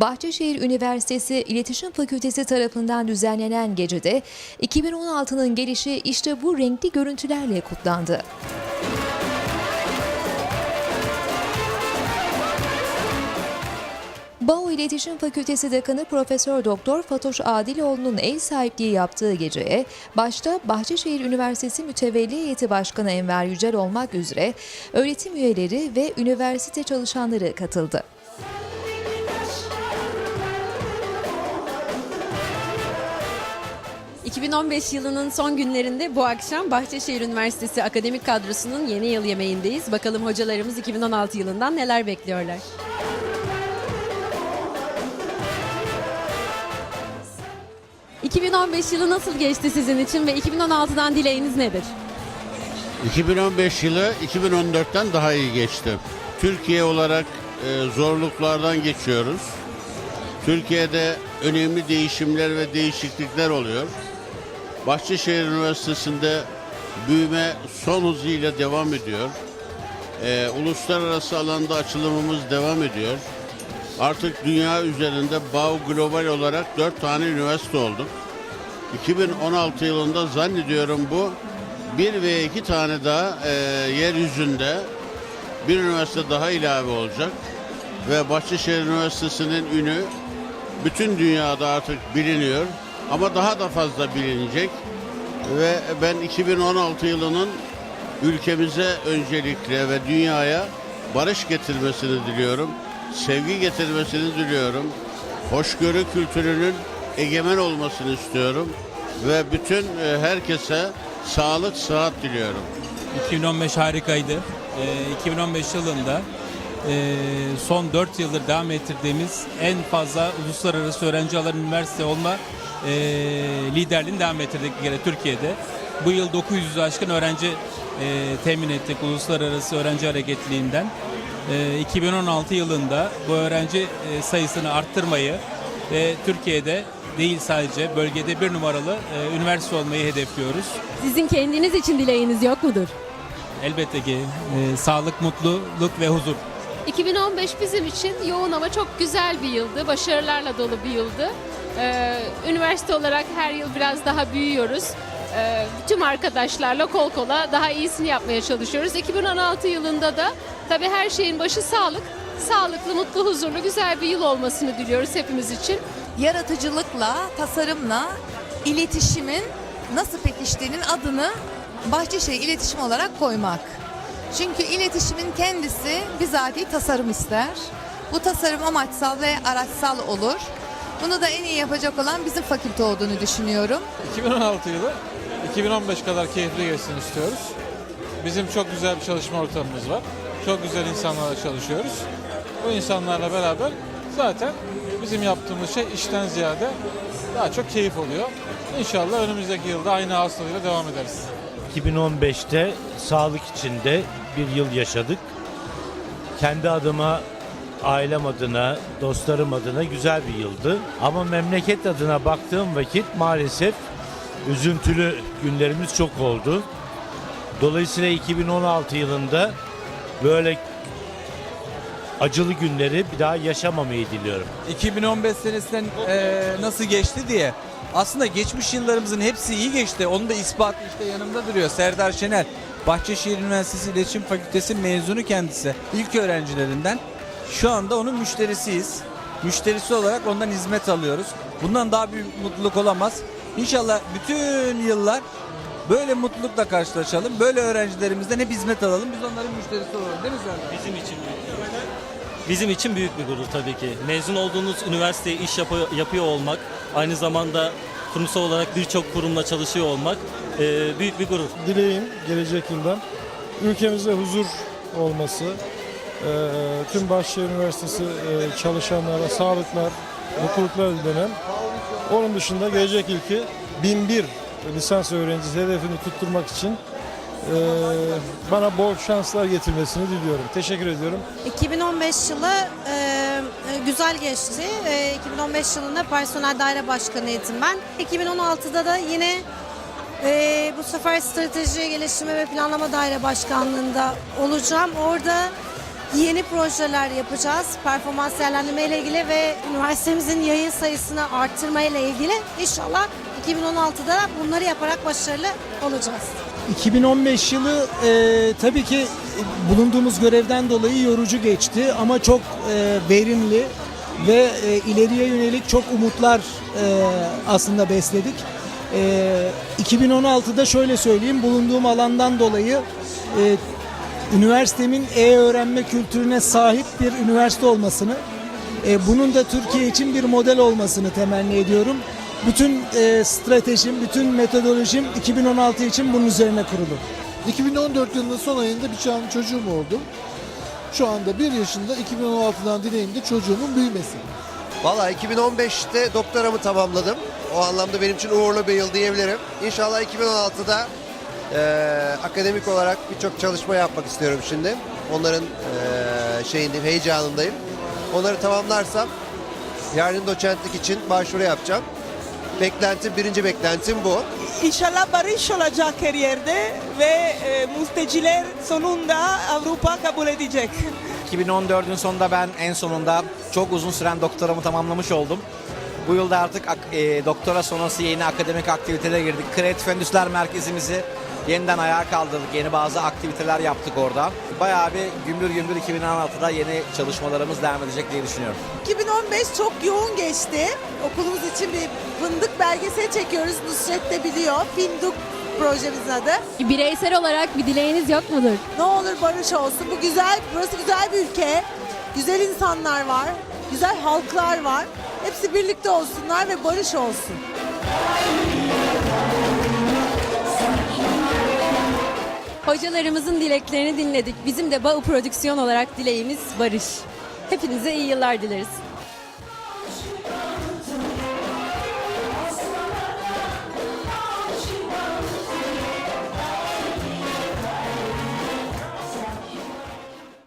Bahçeşehir Üniversitesi İletişim Fakültesi tarafından düzenlenen gecede 2016'nın gelişi işte bu renkli görüntülerle kutlandı. BAO İletişim Fakültesi Dekanı Profesör Doktor Fatoş Adiloğlu'nun ev sahipliği yaptığı geceye başta Bahçeşehir Üniversitesi Mütevelli Heyeti Başkanı Enver Yücel olmak üzere öğretim üyeleri ve üniversite çalışanları katıldı. 2015 yılının son günlerinde bu akşam Bahçeşehir Üniversitesi akademik kadrosunun yeni yıl yemeğindeyiz. Bakalım hocalarımız 2016 yılından neler bekliyorlar. ...2015 yılı nasıl geçti sizin için ve 2016'dan dileğiniz nedir? 2015 yılı 2014'ten daha iyi geçti. Türkiye olarak e, zorluklardan geçiyoruz. Türkiye'de önemli değişimler ve değişiklikler oluyor. Bahçeşehir Üniversitesi'nde büyüme son hızıyla devam ediyor. E, uluslararası alanda açılımımız devam ediyor. Artık dünya üzerinde BAU Global olarak 4 tane üniversite olduk. 2016 yılında zannediyorum bu bir ve iki tane daha e, yeryüzünde bir üniversite daha ilave olacak. Ve Bahçeşehir Üniversitesi'nin ünü bütün dünyada artık biliniyor. Ama daha da fazla bilinecek. Ve ben 2016 yılının ülkemize öncelikle ve dünyaya barış getirmesini diliyorum. Sevgi getirmesini diliyorum. Hoşgörü kültürünün egemen olmasını istiyorum. Ve bütün e, herkese sağlık, sıhhat diliyorum. 2015 harikaydı. Ee, 2015 yılında e, son 4 yıldır devam ettirdiğimiz en fazla uluslararası öğrenci alan üniversite olma e, liderliğini devam ettirdik bir kere Türkiye'de. Bu yıl 900 aşkın öğrenci e, temin ettik uluslararası öğrenci hareketliğinden. E, 2016 yılında bu öğrenci e, sayısını arttırmayı ve Türkiye'de değil sadece bölgede bir numaralı e, üniversite olmayı hedefliyoruz. Sizin kendiniz için dileğiniz yok mudur? Elbette ki e, sağlık, mutluluk ve huzur. 2015 bizim için yoğun ama çok güzel bir yıldı. Başarılarla dolu bir yıldı. Ee, üniversite olarak her yıl biraz daha büyüyoruz. Ee, tüm arkadaşlarla kol kola daha iyisini yapmaya çalışıyoruz. 2016 yılında da tabii her şeyin başı sağlık. Sağlıklı, mutlu, huzurlu, güzel bir yıl olmasını diliyoruz hepimiz için. yaratıcılıkla, tasarımla iletişimin nasıl pekiştiğinin adını Bahçeşehir iletişim olarak koymak. Çünkü iletişimin kendisi bizatihi tasarım ister. Bu tasarım amaçsal ve araçsal olur. Bunu da en iyi yapacak olan bizim fakülte olduğunu düşünüyorum. 2016 yılı 2015 kadar keyifli geçsin istiyoruz. Bizim çok güzel bir çalışma ortamımız var. Çok güzel insanlarla çalışıyoruz. Bu insanlarla beraber zaten bizim yaptığımız şey işten ziyade daha çok keyif oluyor. İnşallah önümüzdeki yılda aynı hastalığıyla devam ederiz. 2015'te sağlık içinde bir yıl yaşadık. Kendi adıma, ailem adına, dostlarım adına güzel bir yıldı. Ama memleket adına baktığım vakit maalesef üzüntülü günlerimiz çok oldu. Dolayısıyla 2016 yılında böyle acılı günleri bir daha yaşamamayı diliyorum. 2015 senesinden eee, nasıl geçti diye. Aslında geçmiş yıllarımızın hepsi iyi geçti. Onun da ispatı işte yanımda duruyor. Serdar Şener. Bahçeşehir Üniversitesi İletişim Fakültesi mezunu kendisi. İlk öğrencilerinden. Şu anda onun müşterisiyiz. Müşterisi olarak ondan hizmet alıyoruz. Bundan daha büyük mutluluk olamaz. İnşallah bütün yıllar böyle mutlulukla karşılaşalım. Böyle öğrencilerimizden hep hizmet alalım. Biz onların müşterisi olalım. Değil mi Serdar? Bizim için. Bizim için büyük bir gurur tabii ki. Mezun olduğunuz üniversiteye iş yapı- yapıyor olmak, aynı zamanda kurumsal olarak birçok kurumla çalışıyor olmak e, büyük bir gurur. dileğim gelecek yıldan ülkemizde huzur olması, e, tüm Bahçeşehir Üniversitesi e, çalışanlara sağlıklar, mutluluklar dilemem. Onun dışında gelecek ilki 1001 lisans öğrencisi hedefini tutturmak için bana bol şanslar getirmesini diliyorum. Teşekkür ediyorum. 2015 yılı e, güzel geçti. E, 2015 yılında personel daire başkanıydım ben. 2016'da da yine e, bu sefer strateji geliştirme ve planlama daire başkanlığında olacağım. Orada yeni projeler yapacağız. Performans değerlendirme ile ilgili ve üniversitemizin yayın sayısını arttırma ile ilgili inşallah 2016'da bunları yaparak başarılı olacağız. 2015 yılı e, tabii ki bulunduğumuz görevden dolayı yorucu geçti ama çok e, verimli ve e, ileriye yönelik çok umutlar e, aslında besledik. E, 2016'da şöyle söyleyeyim bulunduğum alandan dolayı e, üniversitemin e-öğrenme kültürüne sahip bir üniversite olmasını, e, bunun da Türkiye için bir model olmasını temenni ediyorum. Bütün e, stratejim, bütün metodolojim 2016 için bunun üzerine kurulu. 2014 yılının son ayında bir tane çocuğum oldu. Şu anda bir yaşında 2016'dan dileğim de çocuğumun büyümesi. Valla 2015'te doktoramı tamamladım. O anlamda benim için uğurlu bir yıl diyebilirim. İnşallah 2016'da eee, akademik olarak birçok çalışma yapmak istiyorum şimdi. Onların eee şeyindeyim, heyecanındayım. Onları tamamlarsam yarın doçentlik için başvuru yapacağım. Beklentim, birinci beklentim bu. İnşallah barış olacak her yerde ve e, mülteciler sonunda Avrupa kabul edecek. 2014'ün sonunda ben en sonunda çok uzun süren doktoramı tamamlamış oldum. Bu yılda artık e, doktora sonrası yeni akademik aktivitelere girdik. Kreatif Endüstriler Merkezimizi yeniden ayağa kaldırdık. Yeni bazı aktiviteler yaptık orada. Bayağı bir gümbür gümbür 2016'da yeni çalışmalarımız devam edecek diye düşünüyorum. 2015 çok yoğun geçti. Okulumuz için bir fındık belgeseli çekiyoruz. Nusret de biliyor. Fındık projemizin adı. Bireysel olarak bir dileğiniz yok mudur? Ne olur barış olsun. Bu güzel, burası güzel bir ülke. Güzel insanlar var. Güzel halklar var. Hepsi birlikte olsunlar ve barış olsun. Hocalarımızın dileklerini dinledik. Bizim de Bağ Prodüksiyon olarak dileğimiz barış. Hepinize iyi yıllar dileriz.